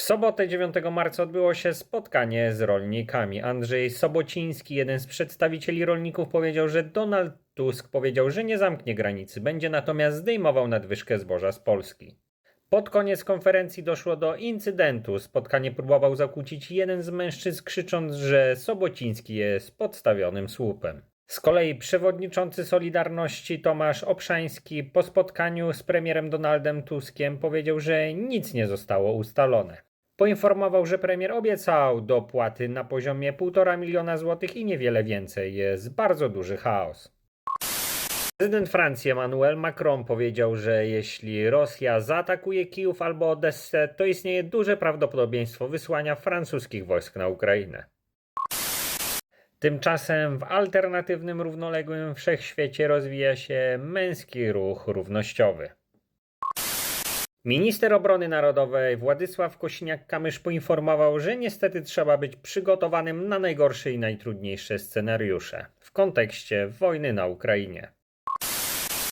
W sobotę 9 marca odbyło się spotkanie z rolnikami. Andrzej Sobociński, jeden z przedstawicieli rolników, powiedział, że Donald Tusk powiedział, że nie zamknie granicy, będzie natomiast zdejmował nadwyżkę zboża z Polski. Pod koniec konferencji doszło do incydentu. Spotkanie próbował zakłócić jeden z mężczyzn, krzycząc, że Sobociński jest podstawionym słupem. Z kolei przewodniczący Solidarności Tomasz Obszański po spotkaniu z premierem Donaldem Tuskiem powiedział, że nic nie zostało ustalone. Poinformował, że premier obiecał dopłaty na poziomie 1,5 miliona złotych i niewiele więcej. Jest bardzo duży chaos. Prezydent Francji Emmanuel Macron powiedział, że jeśli Rosja zaatakuje Kijów albo Odessę, to istnieje duże prawdopodobieństwo wysłania francuskich wojsk na Ukrainę. Tymczasem w alternatywnym, równoległym wszechświecie rozwija się męski ruch równościowy. Minister Obrony Narodowej Władysław Kośniak-Kamysz poinformował, że niestety trzeba być przygotowanym na najgorsze i najtrudniejsze scenariusze w kontekście wojny na Ukrainie.